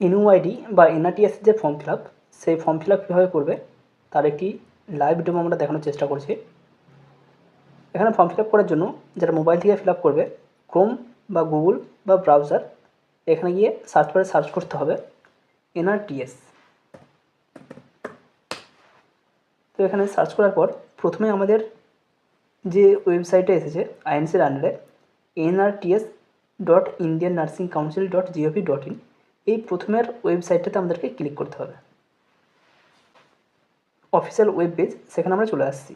এনইউআইডি বা এনআরটিএস যে form fill up সেই ফর্ম ফিল আপ কীভাবে করবে? তার একটি লাইভ ডেমো আমরা দেখানোর চেষ্টা করছি। এখানে ফর্ম ফিল আপ করার জন্য যারা মোবাইল থেকে ফিল আপ করবে ক্রোম বা গুগল বা ব্রাউজার এখানে গিয়ে সার্চ করে সার্চ করতে হবে এনআরটিএস। তো এখানে সার্চ করার পর প্রথমে আমাদের যে ওয়েবসাইটে এসেছে আইএনসির আন্ডারে NRTS dot Indian nursing council dot GOV dot in. এই প্রথমের ওয়েবসাইটটাতে আমাদেরকে ক্লিক করতে হবে। অফিসিয়াল ওয়েব পেজ সেখানে আমরা চলে আসছি।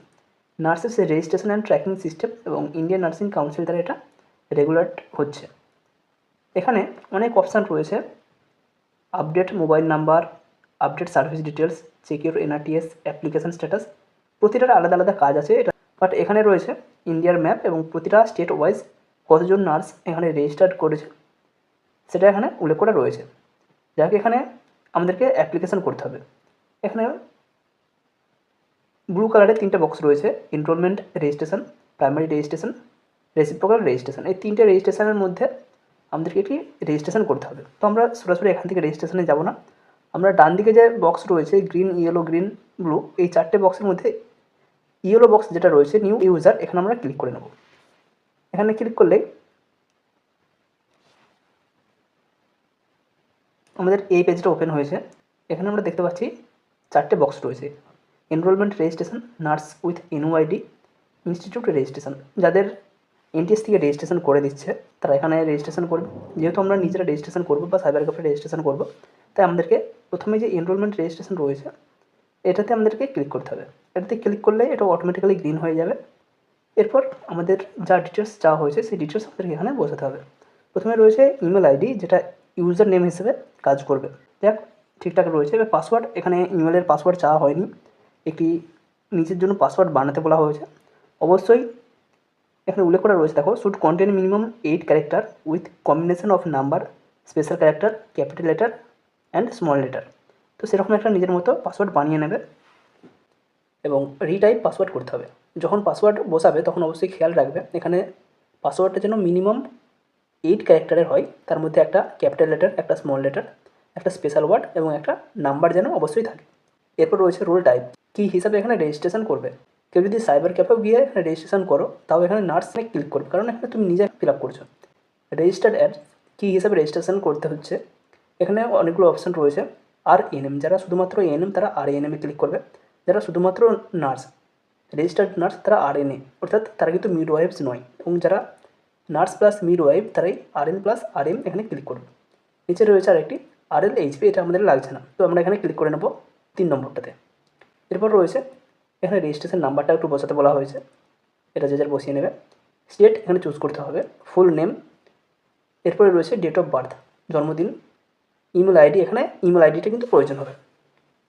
Nurses registration and tracking system এবং ইন্ডিয়ান নার্সিং কাউন্সিল দ্বারা এটা রেগুলার হচ্ছে। এখানে অনেক অপশান রয়েছে। Update mobile number update service details secure NRTS application status প্রতিটার আলাদা আলাদা কাজ আছে। এটা বাট এখানে রয়েছে ইন্ডিয়ার ম্যাপ এবং প্রতিটা স্টেট ওয়াইজ কতজন নার্স এখানে রেজিস্টার্ড করেছে। সেটা এখানে উল্লেখ করা রয়েছে। যাকে এখানে আমাদেরকে অ্যাপ্লিকেশন করতে হবে। এখানে ব্লু কালারের তিনটে বক্স রয়েছে enrolment registration primary registration reciprocal registration এই তিনটে রেজিস্ট্রেশনের মধ্যে আমাদেরকে একটি রেজিস্ট্রেশন করতে হবে। তো আমরা সরাসরি এখান থেকে রেজিস্ট্রেশনে যাব না। আমরা ডান দিকে যে বক্স রয়েছে গ্রিন ইয়েলো গ্রিন ব্লু এই চারটে বক্সের মধ্যে ইয়েলো বক্স যেটা রয়েছে নিউ ইউজার এখানে আমরা ক্লিক করে নেব। এখানে ক্লিক করলে আমাদের এই পেজটা ওপেন হয়েছে। এখানে আমরা দেখতে পাচ্ছি চারটে বক্স রয়েছে। Enrollment registration nurse with NOID institute registration যাদের এনটিএস থেকে রেজিস্ট্রেশন করে দিচ্ছে, তারা এখানে রেজিস্ট্রেশন করবে। যেহেতু আমরা নিজেরা রেজিস্ট্রেশন করব বা সাইবার ক্যাফে রেজিস্ট্রেশন করব, তাই আমাদেরকে প্রথমে যে এনরোলমেন্ট রেজিস্ট্রেশন রয়েছে, এটাতে আমাদেরকে ক্লিক করতে হবে। এটাতে ক্লিক করলে এটা অটোমেটিক্যালি গ্রিন হয়ে যাবে। এরপর আমাদের যা ডিটেলস চাওয়া হয়েছে, সেই ডিটেলস আমাদেরকে এখানে বোঝাতে হবে। প্রথমে রয়েছে ইমেল আইডি যেটা ইউজার নেম হিসেবে কাজ করবে। দেখ, ঠিকঠাক রয়েছে। এবার পাসওয়ার্ড এখানে ইমেলের পাসওয়ার্ড চাওয়া হয়নি। একটি নিজের জন্য পাসওয়ার্ড বানাতে বলা হয়েছে। অবশ্যই এখানে উল্লেখ করা রয়েছে, দেখো should contain minimum eight character with combination of number special character capital letter and small letter তো সেরকম একটা নিজের মতো পাসওয়ার্ড বানিয়ে নেবে এবং রিটাইপ পাসওয়ার্ড করতে হবে। যখন পাসওয়ার্ড বসাবে, তখন অবশ্যই খেয়াল রাখবে, এখানে পাসওয়ার্ডটা যেন মিনিমাম এইট ক্যারেক্টারের হয়, তার মধ্যে একটা ক্যাপিটাল লেটার একটা স্মল লেটার একটা স্পেশাল ওয়ার্ড এবং একটা নাম্বার যেন অবশ্যই থাকে। এরপর রয়েছে রোল টাইপ কী হিসাবে এখানে রেজিস্ট্রেশন করবে? কেউ যদি সাইবার ক্যাফেও গিয়ে এখানে রেজিস্ট্রেশন করো, তাও এখানে নার্সে ক্লিক করবে, কারণ এখানে তুমি নিজে ফিল আপ করছ। রেজিস্টার্ড অ্যাড কী হিসাবে রেজিস্ট্রেশন করতে হচ্ছে? এখানে অনেকগুলো অপশান রয়েছে। আর এনএম যারা শুধুমাত্র এনএম তারা আর এনএমে ক্লিক করবে। যারা শুধুমাত্র নার্স রেজিস্টার্ড নার্স তারা আর এনএ অর্থাৎ তারা কিন্তু মিড ওয়াইফস নয়, এবং যারা নার্স প্লাস মিড ওয়াইফ তারাই R N plus R M এখানে ক্লিক করবে নিচে রয়েছে আরেকটি আর এল এইচপি এটা আমাদের লাগছে না। তো আমরা এখানে ক্লিক করে নেব তিন নম্বরটাতে। এরপর রয়েছে, এখানে রেজিস্ট্রেশন নাম্বারটা একটু বসাতে বলা হয়েছে। এটা যে যার বসিয়ে নেবে। স্টেট এখানে চুজ করতে হবে। ফুল নেম এরপরে রয়েছে ডেট অফ বার্থ জন্মদিন ইমেল আইডি এখানে ইমেল আইডিটা কিন্তু প্রয়োজন হবে।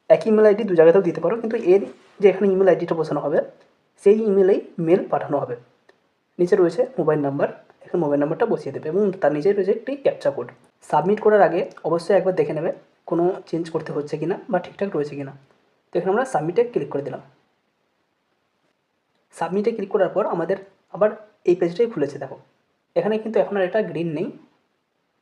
একই ইমেল আইডি দু জায়গাতেও দিতে পারো, কিন্তু এর যে এখানে ইমেল আইডিটা বসানো হবে, সেই ইমেলেই মেল পাঠানো হবে। নিচে রয়েছে মোবাইল নাম্বার এখানে মোবাইল নাম্বারটা বসিয়ে দেবে এবং তার নিচে রয়েছে একটি ক্যাপচা কোড সাবমিট করার আগে অবশ্যই একবার দেখে নেবে কোনো চেঞ্জ করতে হচ্ছে কি না বা ঠিকঠাক রয়েছে কি না তো এখানে আমরা সাবমিটে ক্লিক করে দিলাম। সাবমিটে ক্লিক করার পর আমাদের আবার এই পেজটাই খুলেছে, দেখো। এখানে কিন্তু এখন আর এটা গ্রিন নেই।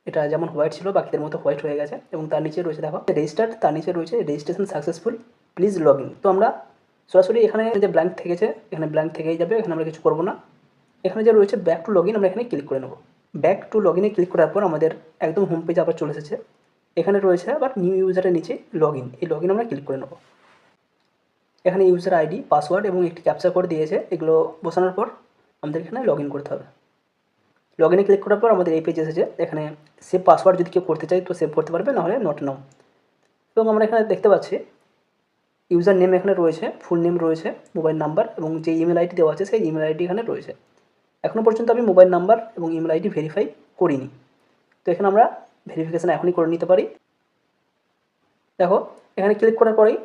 এটা যেমন হোয়াইট ছিল, বাকিদের মতো হোয়াইট হয়ে গেছে এবং তার নিচে রয়েছে, দেখো রেজিস্টার্ড তার নিচে রয়েছে registration successful please log in তো আমরা সরাসরি এখানে যে ব্ল্যাঙ্ক থেকেছে, এখানে ব্ল্যাঙ্ক থেকেই যাবে, এখানে আমরা কিছু করব না। এখানে যে রয়েছে ব্যাক টু লগ আমরা এখানে ক্লিক করে নেব। ব্যাক টু লগ ক্লিক করার পর আমাদের একদম হোম পেজ আবার চলে এসেছে। এখানে রয়েছে আবার নিউ ইউজারের নিচে লগ এই লগ আমরা ক্লিক করে নেব। এখানে ইউজার আইডি পাসওয়ার্ড এবং একটি ক্যাপচার কোড দিয়েছে। এগুলো বসানোর পর আমাদের এখানে লগ করতে হবে। লগ ইনে ক্লিক করার পর আমাদের এই পেজ এসেছে। এখানে সেভ পাসওয়ার্ড যদি কেউ করতে চায় তো সেভ করতে পারবে, নাহলে নট নাও এবং আমরা এখানে দেখতে পাচ্ছি ইউজার নেম এখানে রয়েছে ফুল নেম রয়েছে মোবাইল নাম্বার এবং যে ইমেল আইডি দেওয়া আছে সেই ইমেল আইডি এখানে রয়েছে। এখনও পর্যন্ত আমি মোবাইল নাম্বার এবং ইমেল আইডি ভেরিফাই করিনি। তো এখানে আমরা ভেরিফিকেশান এখনই করে নিতে পারি। দেখো, এখানে ক্লিক করার পরেই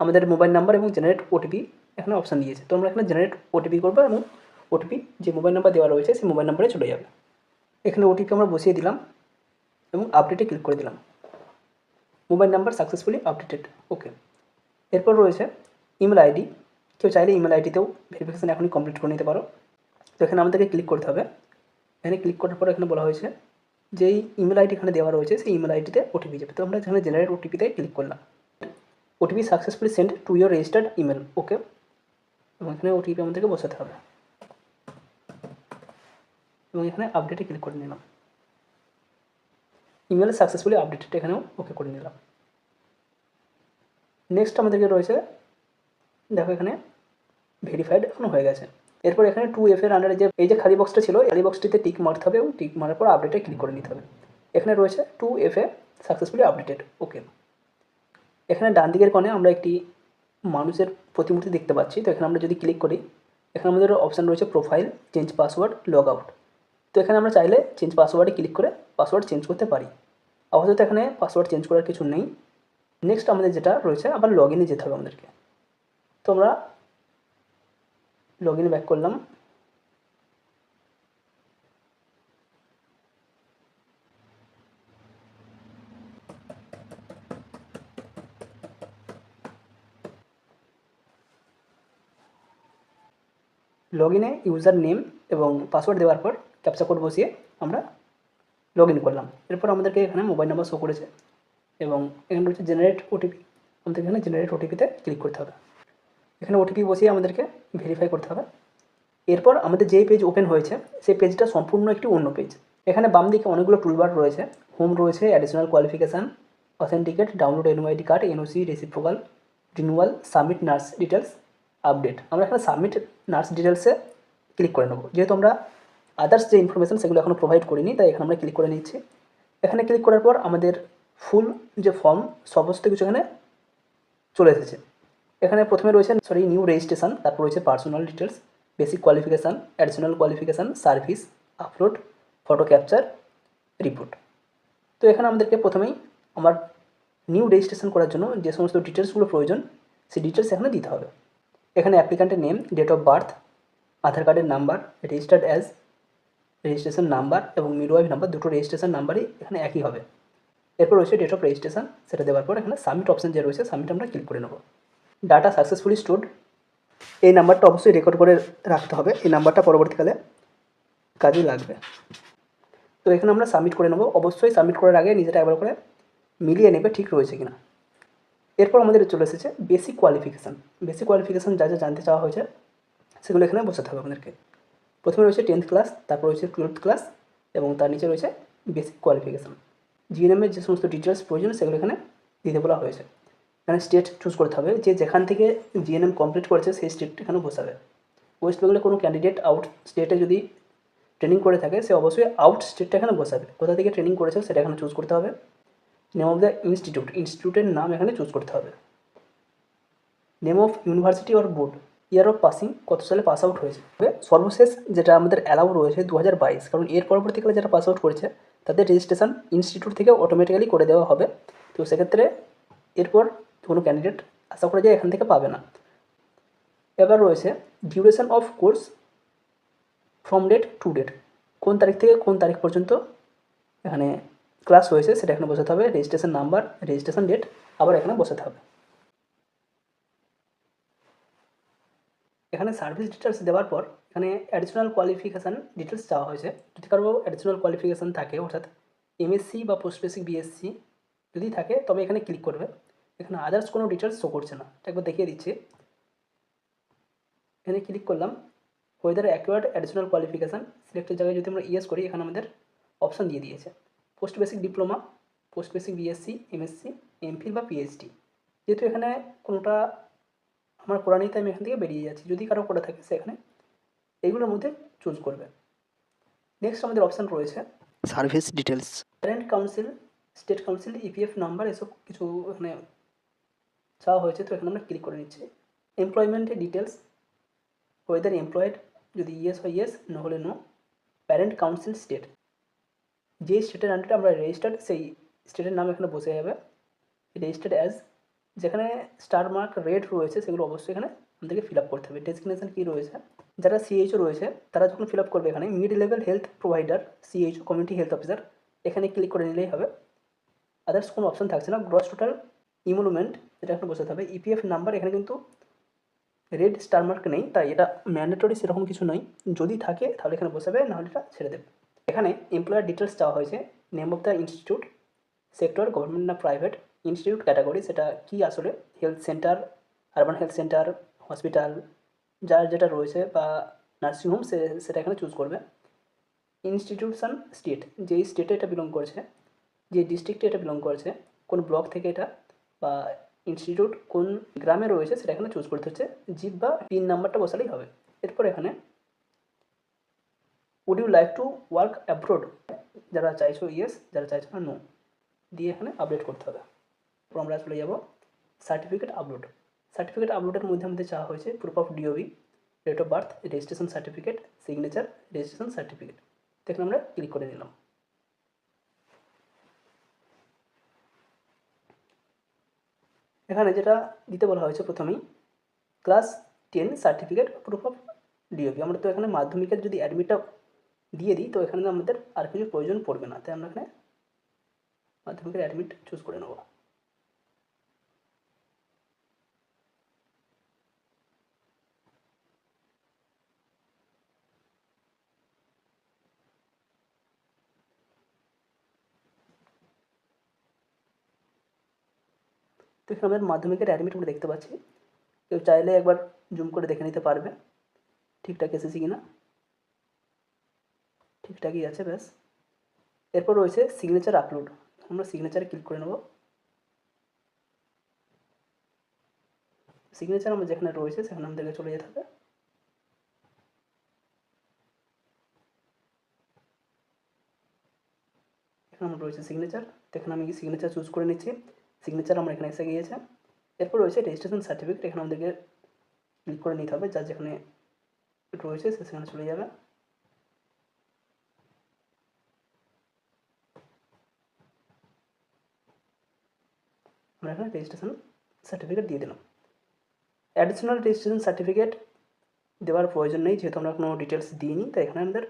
আমাদের মোবাইল নাম্বার এবং জেনারেট ওটিপি এখানে অপশান দিয়েছে। তো আমরা এখানে জেনারেট ওটিপি করব এবং ওটিপি যে মোবাইল নাম্বার দেওয়া রয়েছে সেই মোবাইল নাম্বারে চলে যাবে। এখানে ওটিপি আমরা বসিয়ে দিলাম এবং আপডেটে ক্লিক করে দিলাম। Mobile number successfully updated okay এরপর রয়েছে ইমেল আইডি। কেউ চাইলে ইমেল আইডিতেও ভেরিফিকেশান এখনই কমপ্লিট করে নিতে পারো। তো এখানে আমাদেরকে ক্লিক করতে হবে। এখানে ক্লিক করার পর এখানে বলা হয়েছে যেই ইমেল আইডি এখানে দেওয়া রয়েছে, সেই ইমেল আইডিতে ওটিপি যাবে। তো আমরা এখানে জেনারেট ওটিপিতে ক্লিক করলাম। OTP successfully send to your registered email okay এবং এখানে ওটিপি আমাদেরকে বসাতে হবে। এবং এখানে আপডেটে ক্লিক করে নিলাম। ইমেল সাকসেসফুলি আপডেটেড এখানেও ওকে করে নিলাম। নেক্সট আমাদেরকে রয়েছে, দেখো এখানে ভেরিফাইড এখন হয়ে গেছে। এরপর এখানে টু এফ এর আন্ডারে যে, এই যে খালি বক্সটা ছিল, খালি বক্সটিতে টিক মারতে হবে এবং টিক মারার পর আপডেটে ক্লিক করে নিতে হবে। এখানে রয়েছে two F A successfully updated okay এখানে ডান দিকের কোণে আমরা একটি মানুষের প্রতিমূর্তি দেখতে পাচ্ছি, তো এখানে আমরা যদি ক্লিক করি, এখানে আমাদের অপশান রয়েছে profile change password log out তো এখানে আমরা চাইলে চেঞ্জ পাসওয়ার্ডে ক্লিক করে পাসওয়ার্ড চেঞ্জ করতে পারি। আপাতত এখানে পাসওয়ার্ড চেঞ্জ করার কিছু নেই। নেক্সট আমাদের যেটা রয়েছে, আবার লগ ইনে যেতে হবে আমাদেরকে। তো আমরা লগ ইনে ব্যাক করলাম। লগ ইনে ইউজার নেম এবং পাসওয়ার্ড দেওয়ার পর ক্যাপচা কোড বসিয়ে আমরা লগ ইন করলাম। এরপর আমাদেরকে এখানে মোবাইল নাম্বার শো করেছে এবং এখানে রয়েছে জেনারেট ওটিপি আমাদের এখানে জেনারেট ওটিপিতে ক্লিক করতে হবে। এখানে ওটিপি বসিয়ে আমাদেরকে ভেরিফাই করতে হবে। এরপর আমাদের যেই পেজ ওপেন হয়েছে, সেই পেজটা সম্পূর্ণ একটি অন্য পেজ এখানে বাম দিকে অনেকগুলো টুলবার রয়েছে। হোম রয়েছে additional qualification authenticate download NOID card NOC reciprocal renewal submit nurse details update আমরা এখানে সাবমিট নার্স ডিটেলসে ক্লিক করে নেব। যেহেতু আমরা আদার্স যে ইনফরমেশান সেগুলো এখনও প্রোভাইড করিনি, তাই এখানে আমরা ক্লিক করে নিচ্ছি। এখানে ক্লিক করার পর আমাদের ফুল যে ফর্ম সমস্ত কিছু এখানে চলে এসেছে। এখানে প্রথমে রয়েছে সরি নিউ রেজিস্ট্রেশন তারপর রয়েছে personal details basic qualification additional qualification service upload photo capture report তো এখানে আমাদেরকে প্রথমেই আমার নিউ রেজিস্ট্রেশন করার জন্য যে সমস্ত ডিটেলসগুলো প্রয়োজন, সেই ডিটেলস এখানে দিতে হবে। এখানে অ্যাপ্লিকান্টের name date of birth Aadhaar কার্ডের number registered as registration number এবং মিডওয়াইফ নাম্বার দুটো রেজিস্ট্রেশন নাম্বারই এখানে একই হবে। এরপর রয়েছে ডেট অফ রেজিস্ট্রেশন সেটা দেওয়ার পর এখানে সাবমিট অপশন যে রয়েছে সাবমিট আমরা ক্লিক করে নেব। ডাটা সাকসেসফুলি স্টোর্ড এই নাম্বারটা অবশ্যই রেকর্ড করে রাখতে হবে। এই নাম্বারটা পরবর্তীকালে কাজে লাগবে। তো এখানে আমরা সাবমিট করে নেব। অবশ্যই সাবমিট করার আগে নিজেটা একবার করে মিলিয়ে নেবে ঠিক রয়েছে কিনা। এরপর আমাদের চলে এসেছে বেসিক কোয়ালিফিকেশান বেসিক কোয়ালিফিকেশান যা যা জানতে চাওয়া হয়েছে, সেগুলো এখানে বসাতে হবে আমাদেরকে প্রথমে রয়েছে টেন্থ ক্লাস তারপর রয়েছে টুয়েলথ ক্লাস এবং তার নিচে রয়েছে বেসিক কোয়ালিফিকেশান জিএনএমের যে সমস্ত ডিটেলস প্রয়োজন, সেগুলো এখানে দিতে বলা হয়েছে। এখানে স্টেট চুজ করতে হবে যে যেখান থেকে জিএনএম কমপ্লিট করেছে সেই স্টেট এখানে বসাবে। ওয়েস্ট বেঙ্গলে কোনো ক্যান্ডিডেট আউট স্টেটে যদি ট্রেনিং করে থাকে, সে অবশ্যই আউট স্টেটটা এখানে বসাবে। কোথা থেকে ট্রেনিং করেছে সেটা এখানে চুজ করতে হবে। নেম অফ দ্য ইনস্টিটিউট ইনস্টিটিউটের নাম এখানে চুজ করতে হবে। Name of university or board year of passing কত সালে পাস আউট হয়েছে? তবে সর্বশেষ যেটা আমাদের অ্যালাউ রয়েছে দু হাজার বাইশ, কারণ এর পরবর্তীকালে যারা পাস আউট করেছে, তাদের রেজিস্ট্রেশন ইনস্টিটিউট থেকে অটোমেটিক্যালি করে দেওয়া হবে। তো সেক্ষেত্রে এরপর কোনো ক্যান্ডিডেট আশা করা যায় এখান থেকে পাবে না। এবার রয়েছে duration of course from date to date কোন তারিখ থেকে কোন তারিখ পর্যন্ত এখানে ক্লাস হয়েছে সেটা এখানে বসাতে হবে। রেজিস্ট্রেশন নাম্বার রেজিস্ট্রেশন ডেট আবার এখানে বসাতে হবে। এখানে সার্ভিস ডিটেলস দেওয়ার পর এখানে অ্যাডিশনাল কোয়ালিফিকেশান ডিটেলস চাওয়া হয়েছে। যদি কারও অ্যাডিশনাল কোয়ালিফিকেশান থাকে, অর্থাৎ এমএসসি বা পোস্ট বেসিক বিএসসি যদি থাকে, তবে এখানে ক্লিক করবে। এখানে আদার্স কোনো ডিটেলস শো করছে না। একবার দেখিয়ে দিচ্ছি। এখানে ক্লিক করলাম। ওয়েদার অ্যাকোয়ার্ড অ্যাডিশনাল কোয়ালিফিকেশান সিলেক্টের জায়গায় যদি আমরা ইয়েস করি এখানে আমাদের অপশান দিয়ে দিয়েছে। Post basic diploma post basic BSc MSc MPhil বা পিএইচডি যেহেতু এখানে কোনোটা আমার করা নেই তাই আমি এখান থেকে বেরিয়ে যাচ্ছি। যদি কারও করে থাকে সেখানে এইগুলোর মধ্যে চুজ করবে। নেক্সট আমাদের অপশান রয়েছে। Service details parent council state council EPF number এসব কিছু এখানে চাওয়া হয়েছে, তো এখানে আমরা ক্লিক করে নিচ্ছি। এমপ্লয়মেন্টের ডিটেলস ওয়েদার এমপ্লয়েড যদি ইয়েস হয় ইয়েস না হলে নো প্যারেন্ট কাউন্সিল স্টেট যে স্টেটের আন্ডারে আমরা রেজিস্টার্ড সেই স্টেটের নাম এখানে বসে যাবে। রেজিস্টার্ড অ্যাজ যেখানে স্টার মার্ক রেড রয়েছে, সেগুলো অবশ্যই এখানে আমাদেরকে ফিল আপ করতে হবে। ডেসিগনেশন কী রয়েছে? যারা সিএইচও রয়েছে, তারা যখন ফিল আপ করবে এখানে mid level health provider CHO community health officer এখানে ক্লিক করে নিলেই হবে। আদার্স কোনো অপশান থাকছে না গ্রস টোটাল ইমুলমেন্ট এটা এখন বসাতে হবে। ইপিএফ নাম্বার এখানে কিন্তু রেড স্টার মার্ক নেই, তাই এটা ম্যান্ডেটরি সেরকম কিছু নয় যদি থাকে, তাহলে এখানে বসাবে, নাহলে এটা ছেড়ে দেবে। এখানে এমপ্লয়ার ডিটেলস চাওয়া হয়েছে name of the institute sector government না প্রাইভেট ইনস্টিটিউট ক্যাটাগরি সেটা কি আসলে? Health centre urban health centre hospital যার যেটা রয়েছে বা নার্সিংহোম সে, সেটা এখানে চুজ করবে। ইনস্টিটিউশন স্টেট যেই স্টেটে এটা বিলং করছে যে ডিস্ট্রিক্টে এটা বিলং করছে, কোন ব্লক থেকে এটা বা ইনস্টিটিউট কোন গ্রামে রয়েছে সেটা এখানে চুজ করতে হচ্ছে। জিপ বা পিন নাম্বারটা বসালেই হবে। এরপর এখানে would you like to work abroad যারা চাইছো ইয়েস যারা চাইছো না নো দিয়ে এখানে আপডেট করতে হবে। তারপর আমরা চলে যাব সার্টিফিকেট আপলোড সার্টিফিকেট আপলোডের মধ্যে আমাদের চাওয়া হয়েছে proof of DOB date of birth registration certificate signature registration certificate দেখুন আমরা ক্লিক করে দিলাম এখানে যেটা দিতে বলা হয়েছে প্রথমেই class ten certificate proof of DOP আমরা তো এখানে মাধ্যমিকের যদি অ্যাডমিটটা দিয়ে দিই, তো এখানে আমাদের আর কিছু প্রয়োজন পড়বে না। তাই আমরা এখানে মাধ্যমিকের অ্যাডমিট চুজ করে নেব। তো এখানে আমাদের মাধ্যমিকের অ্যাডমিট আমরা দেখতে পাচ্ছি। কেউ চাইলে একবার জুম করে দেখে নিতে পারবে। ঠিকঠাক এসেছি কি না ঠিকঠাকই আছে, ব্যাস। এরপর রয়েছে সিগনেচার আপলোড আমরা সিগনেচারে ক্লিক করে নেব। সিগনেচার আমার যেখানে রয়েছে, সেখানে আমাদেরকে চলে যেতে হবে। এখানে আমার রয়েছে সিগনেচার এখানে আমি সিগনেচার চুজ করে নিচ্ছি। সিগনেচার আমার এখানে এসে গিয়েছে। এরপর রয়েছে রেজিস্ট্রেশন সার্টিফিকেট এখানে আমাদেরকে ক্লিক করে নিতে হবে। যার যেখানে রয়েছে, সে সেখানে চলে যাবে। আমরা এখানে রেজিস্ট্রেশন সার্টিফিকেট দিয়ে দিলাম। অ্যাডিশনাল রেজিস্ট্রেশন সার্টিফিকেট দেওয়ার প্রয়োজন নেই, যেহেতু আমরা কোনো ডিটেলস দিইনি, তাই এখানে আমাদের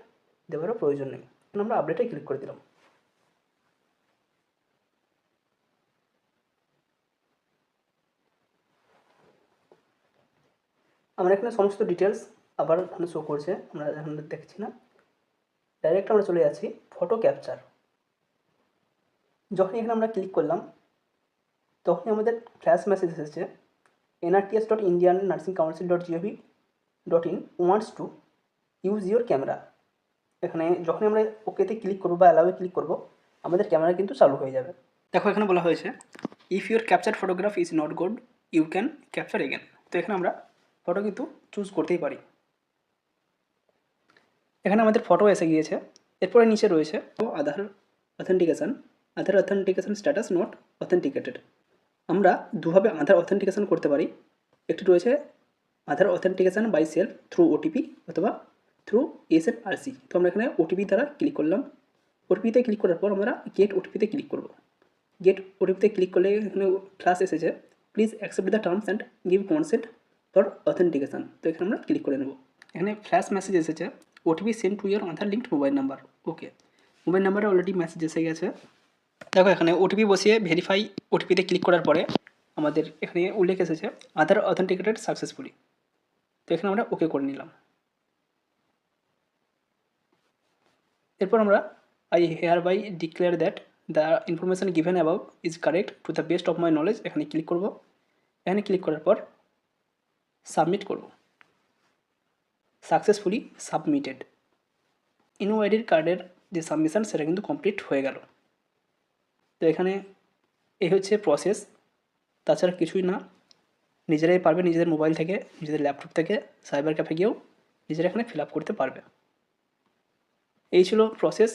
দেওয়ারও প্রয়োজন নেই। আমরা আপডেটে ক্লিক করে দিলাম। আমরা এখানে সমস্ত ডিটেলস আবার এখানে শো করছে, আমরা এখানে দেখছি না। ডাইরেক্ট আমরা চলে যাচ্ছি ফটো ক্যাপচার যখন এখানে আমরা ক্লিক করলাম, তখনই আমাদের ফ্ল্যাশ মেসেজ এসেছে NRTS dot Indian nursing council dot GOV dot in wants to use your camera এখানে যখনই আমরা ওকেতে ক্লিক করব বা অ্যালাউয়ে ক্লিক করব, আমাদের ক্যামেরা কিন্তু চালু হয়ে যাবে। দেখো এখানে বলা হয়েছে if your capture photograph is not good you can capture again তো এখানে আমরা ফটো কিন্তু চুজ করতেই পারি। এখানে আমাদের ফটো এসে গিয়েছে। এরপরে নিচে রয়েছে Aadhaar authentication Aadhaar authentication status not authenticated আমরা দুভাবে আধার অথেন্টিকেশান করতে পারি। একটি রয়েছে Aadhaar authentication by self through OTP অথবা through S F R C তো আমরা এখানে ওটিপি দ্বারা ক্লিক করলাম। ওটিপিতে ক্লিক করার পর আমরা গেট ওটিপিতে ক্লিক করব। গেট ওটিপিতে ক্লিক করলে এখানে ফ্লাস এসেছে। Please accept the terms and give consent for authentication তো এখানে আমরা ক্লিক করে নেব। এখানে ফ্ল্যাশ মেসেজ এসেছে। OTP send to your Aadhaar linked mobile number okay mobile নাম্বারে অলরেডি মেসেজ এসে গেছে। দেখো এখানে ওটিপি বসিয়ে ভেরিফাই ওটিপিতে ক্লিক করার পরে আমাদের এখানে উল্লেখ এসেছে আধার অথেন্টিকেটেড সাকসেসফুলি তো এখানে আমরা ওকে করে নিলাম। এরপর আমরা I hereby declare that the information given above is correct to the best of my knowledge এখানে ক্লিক করব। এখানে ক্লিক করার পর সাবমিট করব। সাকসেসফুলি সাবমিটেড ইনওয়াইডির কার্ডের যে সাবমিশন সেটা কিন্তু কমপ্লিট হয়ে গেল। তো এখানে এই হচ্ছে প্রসেস তাছাড়া কিছুই না। নিজেরাই পারবে নিজেদের মোবাইল থেকে, নিজেদের ল্যাপটপ থেকে সাইবার ক্যাফে গিয়েও নিজেরা এখানে ফিল করতে পারবে। এই ছিল প্রসেস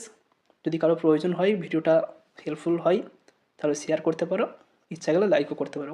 যদি কারও প্রয়োজন হয়, ভিডিওটা হেল্পফুল হয়, তাহলে শেয়ার করতে পারো। ইচ্ছা গেলে লাইকও করতে পারো।